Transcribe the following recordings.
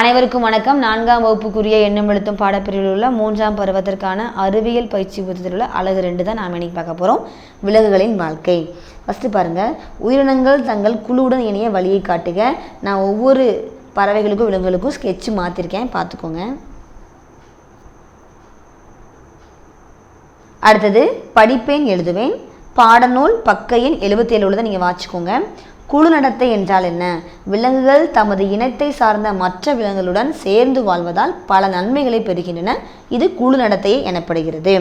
அனைவருக்கும் வணக்கம். நான்காம் வகுப்புக்குரிய எண்ணம் எழுத்தும் பாடப்பிரிவில் உள்ள மூன்றாம் பருவத்திற்கான அறிவியல் பயிற்சி புத்தகத்தில் உள்ள அழகு ரெண்டு தான் நாம் இன்னைக்கு பார்க்க போகிறோம் விலங்குகளின் வாழ்க்கை. ஃபஸ்ட்டு பாருங்கள் உயிரினங்கள் தங்கள் குழுவுடன் இணைய வழியை காட்டுக. நான் ஒவ்வொரு பறவைகளுக்கும் விலங்குகளுக்கும் ஸ்கெட்ச் மாற்றிருக்கேன் பார்த்துக்கோங்க. அடுத்தது படிப்பேன் எழுதுவேன். பாடநூல் பக்க எண் எழுபத்தி ஏழு உள்ளதை நீங்கள் வாச்சிக்கோங்க குழு நடத்தை என்றால் என்ன? விலங்குகள் தமது இனத்தை சார்ந்த மற்ற விலங்குகளுடன் சேர்ந்து வாழ்வதால் பல நன்மைகளை பெறுகின்றன. இது குழு நடத்தை எனப்படுகிறது.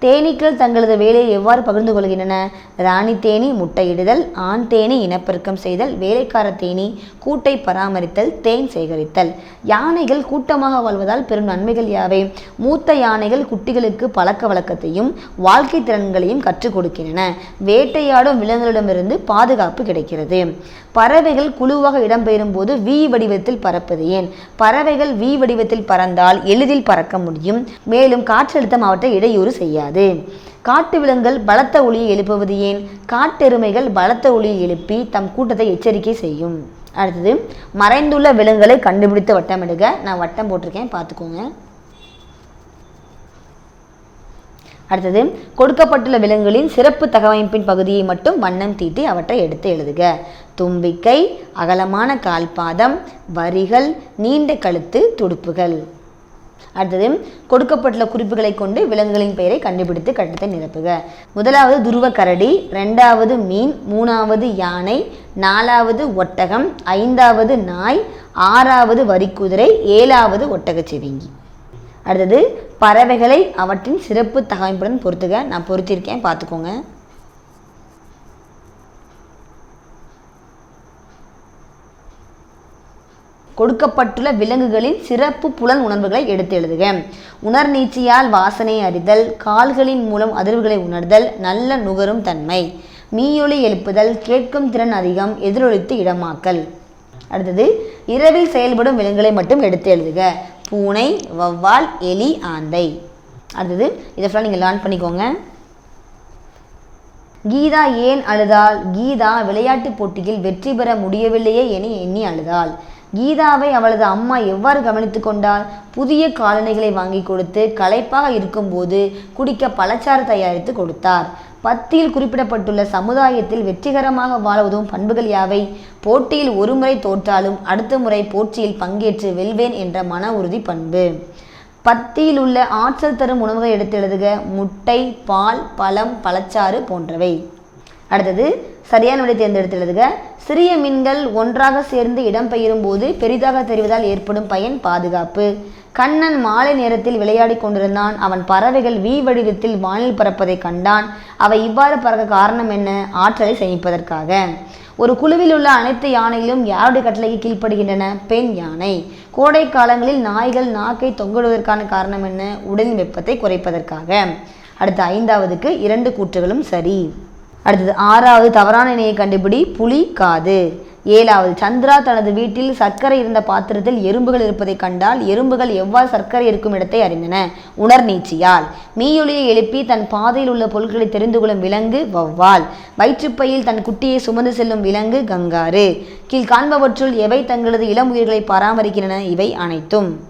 தேனீக்கள் தங்களது வேலையை எவ்வாறு பகிர்ந்து கொள்கின்றன? ராணி தேனி முட்டையிடுதல் ஆண் தேனி இனப்பெருக்கம் செய்தல் வேலைக்கார தேனி கூட்டை பராமரித்தல் தேன் சேகரித்தல். யானைகள் கூட்டமாக வாழ்வதால் பெரும் நன்மைகள் யாவை? மூத்த யானைகள் குட்டிகளுக்கு பழக்க வழக்கத்தையும் வாழ்க்கை திறன்களையும் கற்றுக் கொடுக்கின்றன. வேட்டையாடும் விலங்குகளிடமிருந்து பாதுகாப்பு கிடைக்கிறது. பறவைகள் குழுவாக இடம்பெறும் போது வி வடிவத்தில் பறப்பது ஏன்? பறவைகள் வி வடிவத்தில் பறந்தால் எளிதில் பறக்க முடியும். மேலும் காற்றழுத்தம் அவற்றை இடையூறு செய்யாது. காட்டு விலங்குகள் பலத்த ஒளியை எழுப்புவது ஏன்? காட்டெருமைகள் பலத்த ஒளியை எழுப்பி தம் கூட்டத்தை எச்சரிக்கை செய்யும். அடுத்தது மறைந்துள்ள விலங்குகளை கண்டுபிடித்து வட்டமிடுக. நான் வட்டம் போட்டிருக்கேன் பார்த்துக்கோங்க. அடுத்தது கொடுக்கப்பட்டுள்ள விலங்குகளின் சிறப்பு தகவமைப்பின் பகுதியை மட்டும் வண்ணம் தீட்டி அவற்றை எடுத்து எழுதுக. தும்பிக்கை அகலமான கால்பாதம் வரிகள் நீண்ட கழுத்து துடுப்புகள். அடுத்தது கொடுக்கப்பட்டுள்ள குறிப்புகளை கொண்டு விலங்குகளின் பெயரை கண்டுபிடித்து கட்டத்தை நிரப்புக. முதலாவது துருவ கரடி ரெண்டாவது மீன் மூணாவது யானை நாலாவது ஒட்டகம் ஐந்தாவது நாய் ஆறாவது வரிக்குதிரை ஏழாவது ஒட்டகச்சிவிங்கி அடுத்தது பறவைகளை அவற்றின் சிறப்பு தகவமைப்புடன் பொறுத்துக நான் பொறுத்திருக்கேன் பார்த்துக்கோங்க. கொடுக்கப்பட்டுள்ள விலங்குகளின் சிறப்பு புலன் உணர்வுகளை எடுத்து எழுதுக. உணர்நீச்சியால் வாசனை அறிதல் கால்களின் மூலம் அதிர்வுகளை உணர்தல் நல்ல நுகரும் தன்மை மீயொலி எழுப்புதல் கேட்கும் திறன் அதிகம் எதிரொலித்து இடமாக்கல். அடுத்தது இரவில் செயல்படும் விலங்குகளை மட்டும் எடுத்து எழுதுக. பூனை வவ்வால் எலி ஆந்தை. அடுத்தது இதை ஃபுல்லாக நீங்கள் லேர்ன் பண்ணிக்கோங்க. கீதா ஏன் அழுதாள்? கீதா விளையாட்டுப் போட்டியில் வெற்றி பெற முடியவில்லையே என எண்ணி அழுதாள். கீதாவை அவளது அம்மா எவ்வாறு கவனித்து கொண்டால் புதிய காலணிகளை வாங்கி கொடுத்து களைப்பாக இருக்கும்போது குடிக்க பழச்சாறு தயாரித்து கொடுத்தார். பத்தியில் குறிப்பிடப்பட்டுள்ள சமுதாயத்தில் வெற்றிகரமாக வாழ உதவும் பண்புகள் யாவை? போட்டியில் ஒரு முறை தோற்றாலும் அடுத்த முறை போட்டியில் பங்கேற்று வெல்வேன் என்ற மன உறுதி பண்பு. பத்தியில் உள்ள ஆற்றல் தரும் உணவுகளை எடுத்து எழுதுக. முட்டை பால் பழம் பழச்சாறு போன்றவை. அடுத்தது சரியான விடை தேர்ந்தெடுத்து சிறிய மீன்கள் ஒன்றாக சேர்ந்து இடம்பெயரும் போது பெரிதாக தெரிவதால் ஏற்படும் பயன் பாதுகாப்பு. கண்ணன் மாலை நேரத்தில் விளையாடி கொண்டிருந்தான். அவன் பறவைகள் வி வடிவத்தில் வானில் பறப்பதை கண்டான். அவை இவ்வாறு பறக்க காரணம் என்ன? ஆற்றலை சேமிப்பதற்காக. ஒரு குழுவில் உள்ள அனைத்து யானைகளும் யாருடைய கட்டளைக்கு கீழ்ப்படுகின்றன? பெண் யானை. கோடை காலங்களில் நாய்கள் நாக்கை தொங்கிடுவதற்கான காரணம் என்ன? உடலின் வெப்பத்தை குறைப்பதற்காக. அடுத்த ஐந்தாவதுக்கு இரண்டு கூற்றுகளும் சரி. அடுத்தது ஆறாவது தவறான இணையை கண்டுபிடி புலி காது. ஏழாவது சந்திரா தனது வீட்டில் சர்க்கரை இருந்த பாத்திரத்தில் எறும்புகள் இருப்பதை கண்டால் எறும்புகள் எவ்வாறு சர்க்கரை இருக்கும் இடத்தை அறிந்தன. உணர்நீச்சியால் மீயொலியை எழுப்பி தன் பாதையில் உள்ள பொருட்களை தெரிந்து கொள்ளும் விலங்கு வௌவால். வயிற்றுப்பையில் தன் குட்டியை சுமந்து செல்லும் விலங்கு கங்காரு. கீழ் காண்பவற்றுள் எவை தங்களது இளம் உயிர்களை பராமரிக்கின்றன? இவை அனைத்தும்.